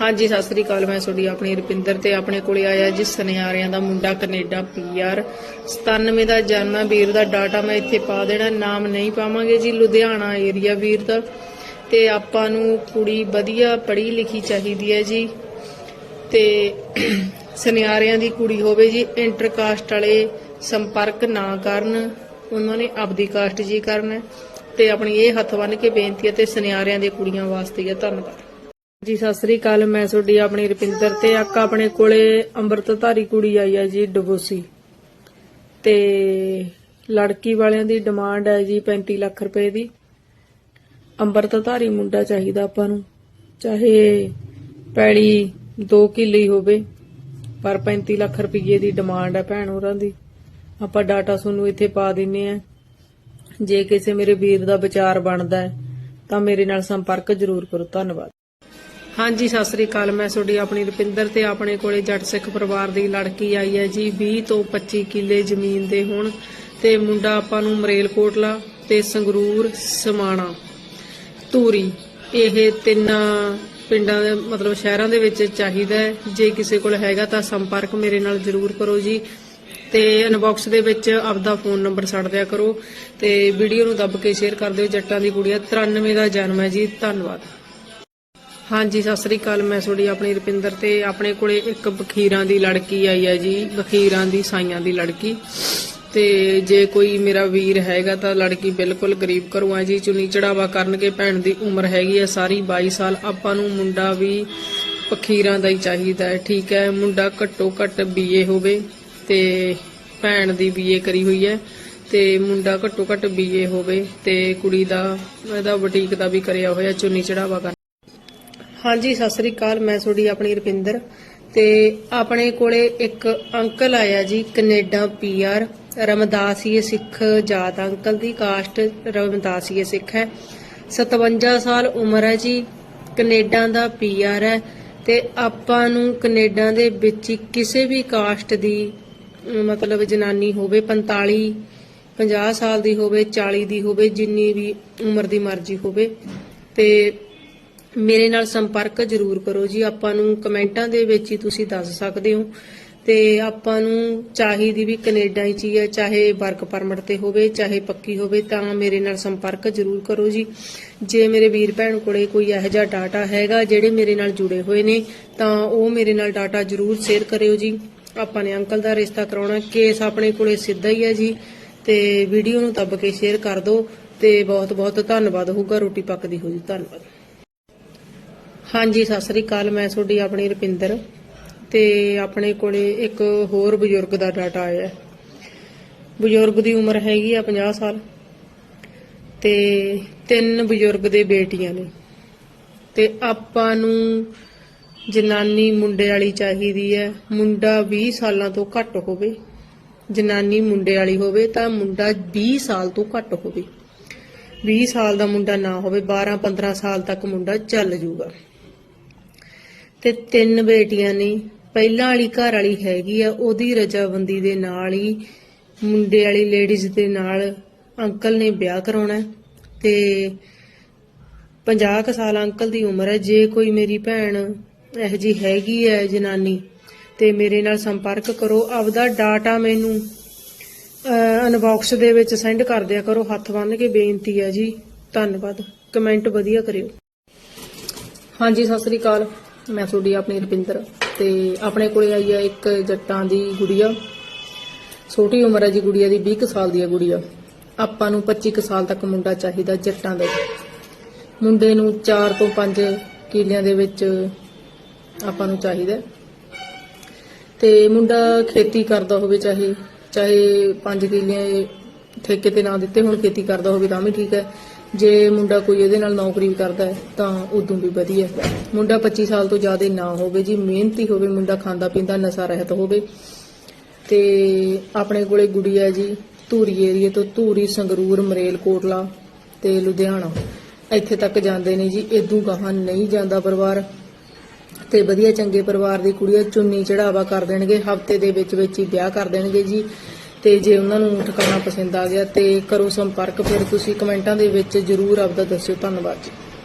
ਹਾਂਜੀ, ਸਤਿ ਸ੍ਰੀ ਅਕਾਲ। ਮੈਂ ਤੁਹਾਡੀ ਆਪਣੀ ਰੁਪਿੰਦਰ ਤੇ ਆਪਣੇ ਕੋਲੇ ਆਇਆ ਜੀ ਸੁਨਿਆਰਿਆਂ ਦਾ ਮੁੰਡਾ ਕੈਨੇਡਾ ਪੀਆਰ। 97 ਦਾ ਜਨਮ ਵੀਰ ਦਾ ਡਾਟਾ ਮੈਂ ਇੱਥੇ ਪਾ ਦੇਣਾ, ਨਾਮ ਨਹੀਂ ਪਾਵਾਂਗੇ ਜੀ, ਲੁਧਿਆਣਾ ਏਰੀਆ ਵੀਰ ਦਾ। ਤੇ ਆਪਾਂ ਨੂੰ ਕੁੜੀ ਵਧੀਆ ਪੜ੍ਹੀ ਲਿਖੀ ਚਾਹੀਦੀ ਹੈ ਜੀ। ਤੇ ਸੁਨਿਆਰਿਆਂ ਦੀ ਕੁੜੀ ਹੋਵੇ ਜੀ, ਇੰਟਰਕਾਸਟ ਵਾਲੇ ਸੰਪਰਕ ਨਾ ਕਰਨ, ਉਹਨਾਂ ਨੇ ਆਪਦੀ ਕਾਸਟ ਜੀ ਕਰਨਾ। ਹੈ। ਤੇ ਆਪਣੀ ਇਹ ਹੱਥ ਬੰਨ ਕੇ ਬੇਨਤੀ ਹੈ ਤੇ ਸੁਨਿਆਰਿਆਂ ਦੇ ਕੁੜੀਆਂ ਵਾਸਤੇ ਹੈ। ਧੰਨਵਾਦ। ਜੀ, ਸਤਿ ਸ੍ਰੀ ਅਕਾਲ। ਮੈਂ ਤੁਹਾਡੀ ਆਪਣੀ ਰੁਪਿੰਦਰ ਤੇ ਇੱਕ ਆਪਣੇ ਕੋਲੇ ਅੰਮ੍ਰਿਤਧਾਰੀ ਕੁੜੀ ਆਈ ਹੈ ਜੀ, ਡਬੋਸੀ। ਤੇ ਲੜਕੀ ਵਾਲਿਆਂ ਦੀ ਡਿਮਾਂਡ ਹੈ ਜੀ 35 ਲੱਖ ਰੁਪਏ ਦੀ। ਅੰਮ੍ਰਿਤਧਾਰੀ ਮੁੰਡਾ ਚਾਹੀਦਾ ਆਪਾਂ ਨੂੰ। ਚਾਹੇ ਪੈਲੀ 2 ਕਿੱਲੇ ਹੋਵੇ, ਪਰ 35 ਲੱਖ ਰੁਪਏ ਦੀ ਡਿਮਾਂਡ ਹੈ ਭੈਣ ਹੋਰਾਂ ਦੀ। ਆਪਾਂ ਡਾਟਾ ਤੁਹਾਨੂੰ ਇੱਥੇ ਪਾ ਦਿੰਨੇ ਆ। ਜੇ ਕਿਸੇ ਮੇਰੇ ਵੀਰ ਦਾ ਵਿਚਾਰ ਬਣਦਾ ਹੈ, ਤਾਂ ਮੇਰੇ ਨਾਲ ਸੰਪਰਕ ਜ਼ਰੂਰ ਕਰੋ। ਧੰਨਵਾਦ। ਹਾਂਜੀ, ਸਤਿ ਸ੍ਰੀ ਅਕਾਲ। ਮੈਂ ਤੁਹਾਡੀ ਆਪਣੀ ਰੁਪਿੰਦਰ ਤੇ ਆਪਣੇ ਕੋਲੇ ਜੱਟ ਸਿੱਖ ਪਰਿਵਾਰ ਦੀ ਲੜਕੀ ਆਈ ਹੈ ਜੀ 20 ਤੋਂ 25 ਕਿੱਲੇ ਜ਼ਮੀਨ ਦੇ ਹੁਣ ਤੇ ਮੁੰਡਾ ਆਪਾਂ ਨੂੰ ਮਰੇਲਕੋਟਲਾ ਤੇ ਸੰਗਰੂਰ, ਸਮਾਣਾ, ਧੂਰੀ। ਇਹ ਤਿੰਨ ਪਿੰਡਾਂ ਦੇ, ਮਤਲਬ ਸ਼ਹਿਰਾਂ ਦੇ ਵਿੱਚ ਚਾਹੀਦਾ ਹੈ। ਜੇ ਕਿਸੇ ਕੋਲ ਹੈਗਾ ਤਾਂ ਸੰਪਰਕ ਮੇਰੇ ਨਾਲ ਜ਼ਰੂਰ ਕਰੋ ਜੀ ਤੇ ਇਨਬਾਕਸ ਦੇ ਵਿੱਚ ਆਪਦਾ ਫੋਨ ਨੰਬਰ ਛੱਡ ਦਿਆ ਕਰੋ ਤੇ ਵੀਡੀਓ ਨੂੰ ਦੱਬ ਕੇ ਸ਼ੇਅਰ ਕਰ ਦਿਓ ਜੱਟਾਂ ਦੀ ਕੁੜੀਆ। 93 ਦਾ ਜਨਮ ਹੈ ਜੀ। ਧੰਨਵਾਦ। ਹਾਂਜੀ, ਸਤਿ ਸ੍ਰੀ ਅਕਾਲ। ਮੈਂ ਤੁਹਾਡੀ ਆਪਣੀ ਰੁਪਿੰਦਰ ਤੇ ਆਪਣੇ ਕੋਲੇ ਇੱਕ ਬਖੀਰਾਂ ਦੀ ਲੜਕੀ ਆਈ ਹੈ ਜੀ, ਬਖੀਰਾਂ ਦੀ ਸਾਈਆਂ ਦੀ ਲੜਕੀ। ਤੇ ਜੇ ਕੋਈ ਮੇਰਾ ਵੀਰ ਹੈਗਾ ਤਾਂ ਲੜਕੀ ਬਿਲਕੁਲ ਗਰੀਬ ਘਰੋਂ ਆ ਜੀ, ਚੁੰਨੀ ਚੜਾਵਾ ਕਰਨਗੇ, ਭੈਣ ਦੀ ਉਮਰ ਹੈਗੀ ਹੈ ਸਾਰੀ 22 ਸਾਲ। ਆਪਾਂ ਨੂੰ ਮੁੰਡਾ ਵੀ ਬਖੀਰਾਂ ਦਾ ਹੀ ਚਾਹੀਦਾ ਹੈ, ਠੀਕ ਹੈ। ਮੁੰਡਾ ਘੱਟੋ ਘੱਟ ਬੀਏ ਹੋਵੇ ਤੇ ਭੈਣ ਦੀ ਬੀਏ ਕਰੀ ਹੋਈ ਹੈ ਤੇ ਮੁੰਡਾ ਘੱਟੋ ਘੱਟ ਬੀਏ ਹੋਵੇ ਤੇ ਕੁੜੀ ਦਾ, ਇਹਦਾ ਬੁਟੀਕ ਦਾ ਵੀ ਕਰਿਆ ਹੋਇਆ, ਚੁੰਨੀ ਚੜਾਵਾ ਕਰ ਹਾਂਜੀ, ਸਤਿ ਸ੍ਰੀ ਅਕਾਲ, ਮੈਂ ਤੁਹਾਡੀ ਆਪਣੀ ਰਪਿੰਦਰ ਤੇ ਆਪਣੇ ਕੋਲੇ ਇੱਕ ਅੰਕਲ ਆਇਆ ਜੀ, ਕੈਨੇਡਾ ਪੀਆਰ ਰਮਦਾਸੀਏ ਸਿੱਖ ਜਾਤ ਅੰਕਲ ਦੀ ਕਾਸਟ ਰਮਦਾਸੀਏ ਸਿੱਖ ਹੈ। 57 ਸਾਲ ਉਮਰ ਹੈ ਜੀ, ਕੈਨੇਡਾ ਦਾ ਪੀਆਰ ਹੈ ਤੇ ਆਪਾਂ ਨੂੰ ਕੈਨੇਡਾ ਦੇ ਵਿੱਚ ਹੀ ਕਿਸੇ ਵੀ ਕਾਸਟ ਦੀ ਮਤਲਬ ਜਨਾਨੀ ਹੋਵੇ 45 50 ਸਾਲ ਦੀ ਹੋਵੇ 40 ਦੀ ਹੋਵੇ, ਜਿੰਨੀ ਵੀ ਉਮਰ ਦੀ ਮਰਜ਼ੀ ਹੋਵੇ ਤੇ ਮੇਰੇ ਨਾਲ ਸੰਪਰਕ ਜ਼ਰੂਰ ਕਰੋ ਜੀ। ਆਪਾਂ ਨੂੰ ਕਮੈਂਟਾਂ ਦੇ ਵਿੱਚ ਹੀ ਤੁਸੀਂ ਦੱਸ ਸਕਦੇ ਹੋ। ਤੇ ਆਪਾਂ ਨੂੰ ਚਾਹੀਦੀ ਵੀ ਕੈਨੇਡਾ ਹੀ ਚੀ ਹੈ, ਚਾਹੇ ਵਰਕ ਪਰਮਿਟ ਤੇ ਹੋਵੇ, ਚਾਹੇ ਪੱਕੀ ਹੋਵੇ, ਤਾਂ ਮੇਰੇ ਨਾਲ ਸੰਪਰਕ ਜ਼ਰੂਰ ਕਰੋ ਜੀ। ਜੇ ਮੇਰੇ ਵੀਰ ਭੈਣ ਕੋਲੇ ਕੋਈ ਇਹੋ ਜਿਹਾ ਡਾਟਾ ਹੈਗਾ, ਜਿਹੜੇ ਮੇਰੇ ਨਾਲ ਜੁੜੇ ਹੋਏ ਨੇ, ਤਾਂ ਉਹ ਮੇਰੇ ਨਾਲ ਡਾਟਾ ਜ਼ਰੂਰ ਸ਼ੇਅਰ ਕਰਿਓ ਜੀ। ਆਪਾਂ ਨੇ ਅੰਕਲ ਦਾ ਰਿਸ਼ਤਾ ਕਰਾਉਣਾ ਕੇਸ ਆਪਣੇ ਕੋਲੇ ਸਿੱਧਾ ਹੀ ਹੈ ਜੀ। ਤੇ ਵੀਡੀਓ ਨੂੰ ਦੱਬ ਕੇ ਸ਼ੇਅਰ ਕਰ ਦਿਓ। ਤੇ ਬਹੁਤ ਬਹੁਤ ਧੰਨਵਾਦ ਹੋਊਗਾ, ਰੋਟੀ ਪੱਕਦੀ ਹੋ ਜੀ। ਧੰਨਵਾਦ। ਹਾਂਜੀ, ਸਤਿ ਸ੍ਰੀ ਅਕਾਲ, ਮੈਂ ਤੁਹਾਡੀ ਆਪਣੀ ਰੁਪਿੰਦਰ ਤੇ ਆਪਣੇ ਕੋਲੇ ਇੱਕ ਹੋਰ ਬਜ਼ੁਰਗ ਦਾ ਡਾਟਾ ਆਇਆ ਹੈ। ਬਜ਼ੁਰਗ ਦੀ ਉਮਰ ਹੈਗੀ ਆ 50 ਸਾਲ ਤੇ ਤਿੰਨ ਬਜ਼ੁਰਗ ਦੇ ਬੇਟੀਆਂ ਨੇ। ਤੇ ਆਪਾਂ ਨੂੰ ਜਨਾਨੀ ਮੁੰਡੇ ਵਾਲੀ ਚਾਹੀਦੀ ਹੈ, ਮੁੰਡਾ 20 ਸਾਲਾਂ ਤੋਂ ਘੱਟ ਹੋਵੇ। ਜਨਾਨੀ ਮੁੰਡੇ ਵਾਲੀ ਹੋਵੇ ਤਾਂ ਮੁੰਡਾ 20 ਸਾਲ ਤੋਂ ਘੱਟ ਹੋਵੇ। 20 ਸਾਲ ਦਾ ਮੁੰਡਾ ਨਾ ਹੋਵੇ 12 15 ਸਾਲ ਤੱਕ ਮੁੰਡਾ ਚੱਲ ਜੂਗਾ। ਤੇ ਤਿੰਨ ਬੇਟੀਆਂ ਨੇ। ਪਹਿਲਾਂ ਵਾਲੀ ਘਰ ਵਾਲੀ ਹੈਗੀ ਆ, ਉਹਦੀ ਰਜਾਬੰਦੀ ਦੇ ਨਾਲ ਹੀ, ਮੁੰਡੇ ਵਾਲੀ ਲੇਡੀਜ਼ ਦੇ ਨਾਲ ਅੰਕਲ ਨੇ ਵਿਆਹ ਕਰਾਉਣਾ ਹੈ। ਤੇ 50 ਕੁ ਸਾਲ ਅੰਕਲ ਦੀ ਉਮਰ ਹੈ। ਜੇ ਕੋਈ ਮੇਰੀ ਭੈਣ ਇਹ ਜੀ ਹੈਗੀ ਹੈ ਜਨਾਨੀ, ਤੇ ਮੇਰੇ ਨਾਲ ਸੰਪਰਕ ਕਰੋ। ਆਪਦਾ ਡਾਟਾ ਮੈਨੂੰ ਅਨਬਾਕਸ ਦੇ ਵਿੱਚ ਸੈਂਡ ਕਰ ਦਿਆ ਕਰੋ। ਹੱਥ ਬੰਨ੍ਹ ਕੇ ਬੇਨਤੀ ਹੈ ਜੀ। ਧੰਨਵਾਦ। ਕਮੈਂਟ ਵਧੀਆ ਕਰਿਓ। ਹਾਂਜੀ, ਸਤਿ ਸ੍ਰੀ ਅਕਾਲ। ਮੈਂ ਤੁਹਾਡੀ ਆਪਣੀ ਰਪਿੰਦਰ ਤੇ ਆਪਣੇ ਕੋਲੇ ਆਈ ਆ ਇੱਕ ਜੱਟਾਂ ਦੀ ਗੁੜੀਆ। ਛੋਟੀ ਉਮਰ ਹੈ ਜੀ ਗੁੜੀਆ ਦੀ 20 ਕੁ ਸਾਲ ਦੀ ਹੈ ਗੁੜੀਆ। ਆਪਾਂ ਨੂੰ 25 ਕੁ ਸਾਲ ਤੱਕ ਮੁੰਡਾ ਚਾਹੀਦਾ ਜੱਟਾਂ ਦਾ ਮੁੰਡੇ ਨੂੰ 4 ਤੋਂ 5 ਕਿਲਿਆਂ ਦੇ ਵਿੱਚ ਆਪਾਂ ਨੂੰ ਚਾਹੀਦਾ। ਹੈ। ਤੇ ਮੁੰਡਾ ਖੇਤੀ ਕਰਦਾ ਹੋਵੇ ਚਾਹੇ ਚਾਹੇ 5 ਕਿੱਲਿਆਂ ਠੇਕੇ ਤੇ ਨਾ ਦਿੱਤੇ ਹੁਣ, ਖੇਤੀ ਕਰਦਾ ਹੋਵੇ ਤਾਂ ਵੀ ਠੀਕ ਹੈ। ਜੇ ਮੁੰਡਾ ਕੋਈ ਇਹਦੇ ਨਾਲ ਨੌਕਰੀ ਵੀ ਕਰਦਾ ਹੈ, ਤਾਂ ਉਦੋਂ ਵੀ ਵਧੀਆ ਮੁੰਡਾ 25 ਸਾਲ ਤੋਂ ਜ਼ਿਆਦਾ ਨਾ ਹੋਵੇ ਜੀ, ਮਿਹਨਤੀ ਹੋਵੇ, ਮੁੰਡਾ ਖਾਂਦਾ ਪੀਂਦਾ, ਨਸ਼ਾ ਰਹਿਤ ਹੋਵੇ। ਤੇ ਆਪਣੇ ਕੋਲੇ ਗੁੜੀ ਹੈ ਜੀ, ਧੂਰੀ ਏਰੀਏ ਤੋਂ ਧੂਰੀ, ਸੰਗਰੂਰ ਮਰੇਲ ਕੋਟਲਾ ਤੇ ਲੁਧਿਆਣਾ। ਇੱਥੇ ਤੱਕ ਜਾਂਦੇ ਨੇ ਜੀ ਇਦੋਂ ਗਾਹਾਂ ਨਹੀਂ ਜਾਂਦਾ ਪਰਿਵਾਰ। ਤੇ ਵਧੀਆ ਚੰਗੇ ਪਰਿਵਾਰ ਦੀ ਕੁੜੀਆਂ ਚੁੰਨੀ ਚੜਾਵਾ ਕਰ ਦੇਣਗੇ, ਹਫ਼ਤੇ ਦੇ ਵਿੱਚ ਵਿੱਚ ਹੀ ਵਿਆਹ ਕਰ ਦੇਣਗੇ ਜੀ। ਤੇ ਜੇ ਉਹਨਾਂ ਨੂੰ ਠਿਕਾਣਾ ਪਸੰਦ ਆ ਗਿਆ ਤੇ ਕਰੋ ਸੰਪਰਕ, ਫਿਰ ਤੁਸੀਂ ਕਮੈਂਟਾਂ ਦੇ ਵਿੱਚ ਜਰੂਰ ਆਪਦਾ ਦੱਸਿਓ। ਧੰਨਵਾਦ ਜੀ।